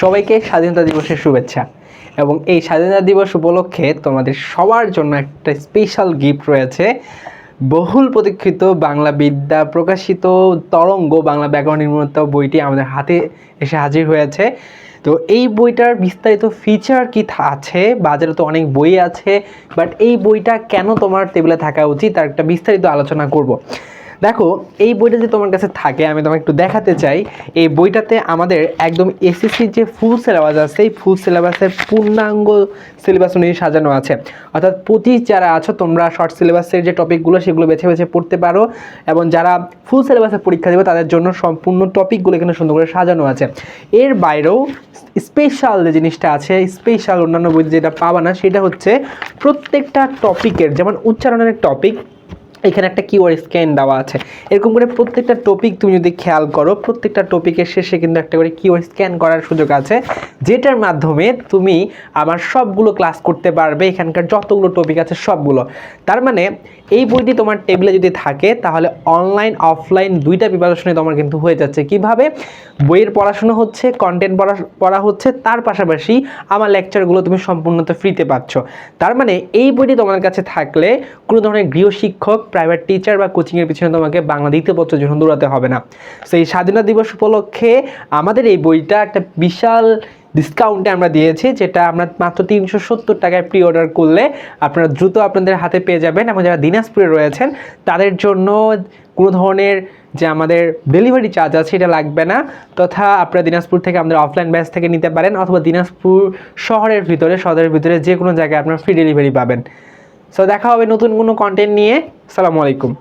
সবাইকে স্বাধীনতা দিবসের শুভেচ্ছা। এবং এই স্বাধীনতা দিবস উপলক্ষে তোমাদের সবার জন্য একটা স্পেশাল গিফট রয়েছে। বহুল প্রতীক্ষিত বাংলা বিদ্যা প্রকাশিত তরঙ্গ বাংলা ব্যাকরণ নির্মাণিত বইটি আমাদের হাতে এসে হাজির হয়েছে। তো এই বইটার বিস্তারিত ফিচার কি আছে? বাজারে তো অনেক বই আছে বাট এই বইটা কেন তোমার টেবিলে থাকা উচিত? তার একটা বিস্তারিত আলোচনা করব। দেখো, এই বইটা যে তোমার কাছে থাকে, আমি তোমাকে একটু দেখাতে চাই। এই বইটাতে আমাদের একদম এসএসসির যে ফুল সিলেবাস আছে এই ফুল সিলেবাসের পূর্ণাঙ্গ সিলেবাস অনুযায়ী সাজানো আছে। অর্থাৎ প্রতি যারা আছো, তোমরা শর্ট সিলেবাসের যে টপিকগুলো সেগুলো বেছে বেছে পড়তে পারো। এবং যারা ফুল সিলেবাসে পরীক্ষা দেবে, তাদের জন্য সম্পূর্ণ টপিকগুলো এখানে সুন্দর করে সাজানো আছে। এর বাইরেও স্পেশাল যে জিনিসটা আছে স্পেশাল অন্যান্য বইতে যেটা পাবা না, সেটা হচ্ছে প্রত্যেকটা টপিকের যেমন উচ্চারণের টপিক এখানে একটা কিওয়ার্ড স্ক্যান দেওয়া আছে। এরকম করে প্রত্যেকটা টপিক তুমি যদি খেয়াল করো, প্রত্যেকটা টপিকের শেষে কিন্তু একটা করে কিওয়ার্ড স্ক্যান করার সুযোগ আছে। যেটার মাধ্যমে তুমি আমার সবগুলো ক্লাস করতে পারবে, এখানকার যতগুলো টপিক আছে সবগুলো। তার মানে এই বইটি তোমার টেবিলে যদি থাকে, তাহলে অনলাইন অফলাইন দুইটা প্রিপারেশনে তোমার কিন্তু হয়ে যাচ্ছে। কীভাবে? বইয়ের পড়াশোনা হচ্ছে কন্টেন্ট পড়া পড়া হচ্ছে, তার পাশাপাশি আমার লেকচারগুলো তুমি সম্পূর্ণত ফ্রিতে পাচ্ছ। তার মানে এই বইটি তোমার কাছে থাকলে কোনো ধরনের গৃহশিক্ষক প্রাইভেট টিচার বা কোচিংয়ের পিছনে তোমাকে বাংলা দ্বিতীয়পত্রের জন্য দৌড়াতে হবে না। সেই স্বাধীনতা দিবস উপলক্ষে আমাদের এই বইটা একটা বিশাল ডিসকাউন্টে আমরা দিয়েছি, যেটা আমরা মাত্র তিনশো সত্তর টাকায় প্রি অর্ডার করলে আপনারা দ্রুত আপনাদের হাতে পেয়ে যাবেন। এবং যারা দিনাজপুরে রয়েছেন, তাদের জন্য কোনো ধরনের যে আমাদের ডেলিভারি চার্জ আছে এটা লাগবে না। তথা আপনারা দিনাজপুর থেকে আমাদের অফলাইন ব্যাচ থেকে নিতে পারেন, অথবা দিনাজপুর শহরের ভিতরে শহরের ভিতরে যে কোনো জায়গায় আপনারা ফ্রি ডেলিভারি পাবেন। সো দেখা হবে নতুন কোনো কন্টেন্ট নিয়ে। সালামু আলাইকুম।